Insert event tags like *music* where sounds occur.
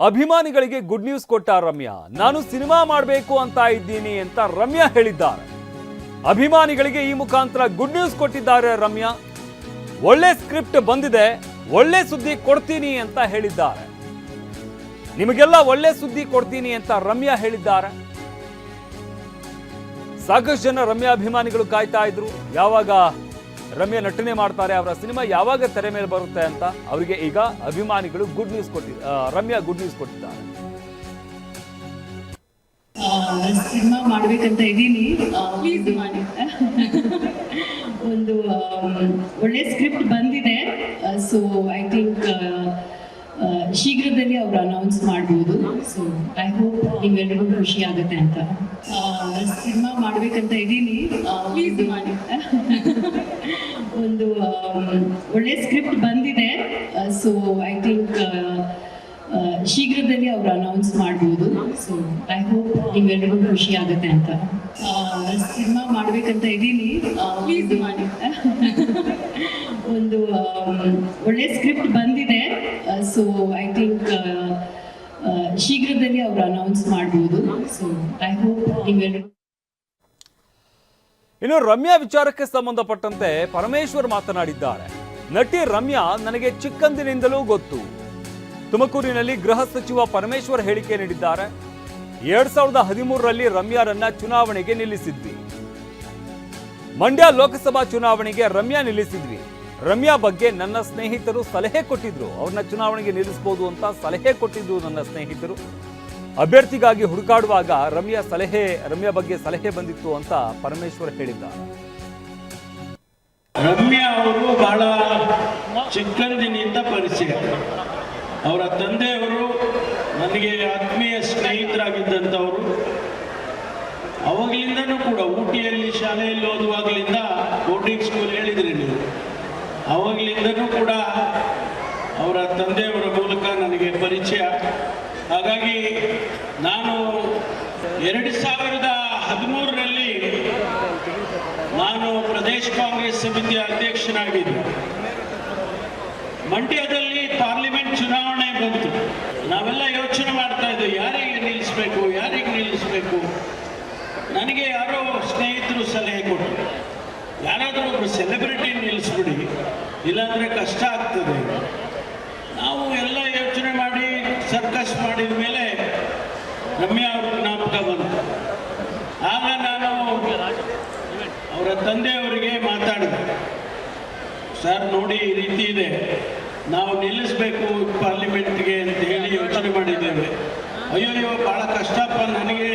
ಅಭಿಮಾನಿಗಳಿಗೆ good news ಕೊಟ್ಟ ರಮ್ಯಾ, ನಾನು ಸಿನಿಮಾ ಮಾಡಬೇಕು ಅಂತ ಇದ್ದೀನಿ ಅಂತ ರಮ್ಯಾ ಹೇಳಿದ್ದಾರೆ. ಅಭಿಮಾನಿಗಳಿಗೆ ಈ ಮುಖಾಂತರ ಗುಡ್ ನ್ಯೂಸ್ ಕೊಟ್ಟಿದ್ದಾರೆ ರಮ್ಯಾ. ಒಳ್ಳೆ ಸ್ಕ್ರಿಪ್ಟ್ ಬಂದಿದೆ, ಒಳ್ಳೆ ಸುದ್ದಿ ಕೊಡ್ತೀನಿ ಅಂತ ಹೇಳಿದ್ದಾರೆ. ನಿಮಗೆಲ್ಲ ಒಳ್ಳೆ ಸುದ್ದಿ ಕೊಡ್ತೀನಿ ಅಂತ ರಮ್ಯಾ ಹೇಳಿದ್ದಾರೆ. ಸಾಕಷ್ಟು ಜನ ರಮ್ಯಾ ಅಭಿಮಾನಿಗಳು ಕಾಯ್ತಾ ಇದ್ರು. ಯಾವಾಗ ರಮ್ಯಾ ನಟನೆ ಮಾಡ್ತಾರೆ ಅವರ ಸಿನಿಮಾ ಯಾವಾಗ ತೆರೆ ಮೇಲೆ ಬರುತ್ತೆ ಅಂತ ಅವರಿಗೆ ಈಗ ಅಭಿಮಾನಿಗಳು ಗುಡ್ ನ್ಯೂಸ್ ಕೊಟ್ಟಿದ್ದ ರಮ್ಯಾ ಗುಡ್ ನ್ಯೂಸ್ ಕೊಟ್ಟಿದ್ದಾರೆ. ಸಿನಿಮಾ ಮಾಡ್ಬೇಕಂತ ಇದ್ದೀನಿ. ಒಂದು *laughs* ಒಳ್ಳೆ ಸ್ಕ್ರಿಪ್ಟ್ ಬಂದಿದೆ. ಸೊ ಐ ಥಿಂಕ್ ಶೀಘ್ರದಲ್ಲಿ ಅವರು ಅನೌನ್ಸ್ ಮಾಡ್ಬೋದು. ಸೊ ಐ ಹೋಪ್ ನಿಮ್ಗೆಲ್ರಿಗೂ ಖುಷಿ ಆಗುತ್ತೆ ಅಂತ. ಸಿನಿಮಾ ಮಾಡ್ಬೇಕಂತ ಇದ್ದೀನಿ *laughs* ಪ್ಲೀಸ್ ಮಾಡಿ ಒಂದು ಆಮ್, ಒಳ್ಳೆ ಸ್ಕ್ರಿಪ್ಟ್ ಬಂದಿದೆ ಸೊ ಐ ಥಿಂಕ್ ಶೀಘ್ರದಲ್ಲಿ ಅವರು ಅನೌನ್ಸ್ ಮಾಡ್ಬೋದು. ಸೊ ಐ ಹೋಪ್ ನಿಮ್ಗೆಲ್ರಿಗೂ ಖುಷಿ ಆಗುತ್ತೆ ಅಂತ. ಸಿನಿಮಾ ಮಾಡ್ಬೇಕಂತ ಇದ್ದೀನಿ. ಒಂದು *laughs* ಒಳ್ಳೆ ಸ್ಕ್ರಿಪ್ಟ್ ಬಂದಿದೆ. ಸೊ ಐ ಥಿಂಕ್ ಶೀಘ್ರದಲ್ಲಿ ಅವರು ಅನೌನ್ಸ್ ಮಾಡ್ಬೋದು. ಸೊ ಐ ಹೋಪ್ ನಿಮ್ಗೆಲ್ರಿಗೂ ಇನ್ನು ರಮ್ಯಾ ವಿಚಾರಕ್ಕೆ ಸಂಬಂಧಪಟ್ಟಂತೆ ಪರಮೇಶ್ವರ್ ಮಾತನಾಡಿದ್ದಾರೆ. ನಟಿ ರಮ್ಯಾ ನನಗೆ ಚಿಕ್ಕಂದಿನಿಂದಲೂ ಗೊತ್ತು. ತುಮಕೂರಿನಲ್ಲಿ ಗೃಹ ಸಚಿವ ಪರಮೇಶ್ವರ್ ಹೇಳಿಕೆ ನೀಡಿದ್ದಾರೆ. ಎರಡ್ ಸಾವಿರದ ಹದಿಮೂರರಲ್ಲಿ ರಮ್ಯಾರನ್ನ ಚುನಾವಣೆಗೆ ನಿಲ್ಲಿಸಿದ್ವಿ. ಮಂಡ್ಯ ಲೋಕಸಭಾ ಚುನಾವಣೆಗೆ ರಮ್ಯಾ ನಿಲ್ಲಿಸಿದ್ವಿ. ರಮ್ಯಾ ಬಗ್ಗೆ ನನ್ನ ಸ್ನೇಹಿತರು ಸಲಹೆ ಕೊಟ್ಟಿದ್ರು. ಅವ್ರನ್ನ ಚುನಾವಣೆಗೆ ನಿಲ್ಲಿಸಬಹುದು ಅಂತ ಸಲಹೆ ಕೊಟ್ಟಿದ್ರು ನನ್ನ ಸ್ನೇಹಿತರು. ಅಭ್ಯರ್ಥಿಗಾಗಿ ಹುಡುಕಾಡುವಾಗ ರಮ್ಯಾ ಸಲಹೆ, ರಮ್ಯಾ ಬಗ್ಗೆ ಸಲಹೆ ಬಂದಿತ್ತು ಅಂತ ಪರಮೇಶ್ವರ್ ಹೇಳಿದ್ದಾರೆ. ರಮ್ಯಾ ಅವರು ಬಹಳ ಚಿಕ್ಕಂದಿನಿಂದ ಪರಿಚಯ. ಅವರ ತಂದೆಯವರು ನನಗೆ ಆತ್ಮೀಯ ಸ್ನೇಹಿತರಾಗಿದ್ದಂಥವರು, ಅವಾಗಲಿಂದನೂ ಕೂಡ ಊಟಿಯಲ್ಲಿ ಶಾಲೆಯಲ್ಲಿ ಓದುವಾಗಲಿಂದ ಬೋರ್ಡಿಂಗ್ ಸ್ಕೂಲ್ ಹೇಳಿದ್ರಿ ನೀವು. ಅವಾಗಲಿಂದನೂ ಕೂಡ ಅವರ ತಂದೆಯವರ ಮೂಲಕ ನನಗೆ ಪರಿಚಯ. ಹಾಗಾಗಿ ನಾನು ಎರಡು ಸಾವಿರದ ಹದಿಮೂರರಲ್ಲಿ ನಾನು ಪ್ರದೇಶ ಕಾಂಗ್ರೆಸ್ ಸಮಿತಿಯ ಅಧ್ಯಕ್ಷನಾಗಿದ್ದೆ. ಮಂಡ್ಯದಲ್ಲಿ ಪಾರ್ಲಿಮೆಂಟ್ ಬಂತು ನಾವೆಲ್ಲ ಯೋಚನೆ ಮಾಡ್ತಾ ಇದ್ದೆ ಯಾರಿಗೆ ನಿಲ್ಲಿಸ್ಬೇಕು ಯಾರಿಗೆ ನಿಲ್ಲಿಸ್ಬೇಕು? ನನಗೆ ಯಾರೋ ಸ್ನೇಹಿತರು ಸಲಹೆ ಕೊಟ್ಟರು ಯಾರಾದರೂ ಒಬ್ಬರು ಸೆಲೆಬ್ರಿಟಿ ನಿಲ್ಲಿಸ್ಬಿಡಿ, ಇಲ್ಲಾಂದರೆ ಕಷ್ಟ ಆಗ್ತದೆ. ನಾವು ಎಲ್ಲ ಯೋಚನೆ ಮಾಡಿ ಸರ್ಕಸ್ ಮಾಡಿದ ಮೇಲೆ ರಮ್ಯಾ ಅವ್ರ ಜ್ಞಾಪಕ ಬಂತು. ಆಗ ನಾನು ಅವರ ತಂದೆಯವರಿಗೆ ಮಾತಾಡಿದೆ. ಸರ್, ನೋಡಿ ಈ ರೀತಿ ಇದೆ. ನಾವು ನಿಲ್ಲಿಸಬೇಕು ಪಾರ್ಲಿಮೆಂಟ್ಗೆ ಅಂತ ಹೇಳಿ ಯೋಚನೆ ಮಾಡಿದ್ದೇವೆ. ಅಯ್ಯೋ ಬಹಳ ಕಷ್ಟಪ್ಪ ನನಗೆ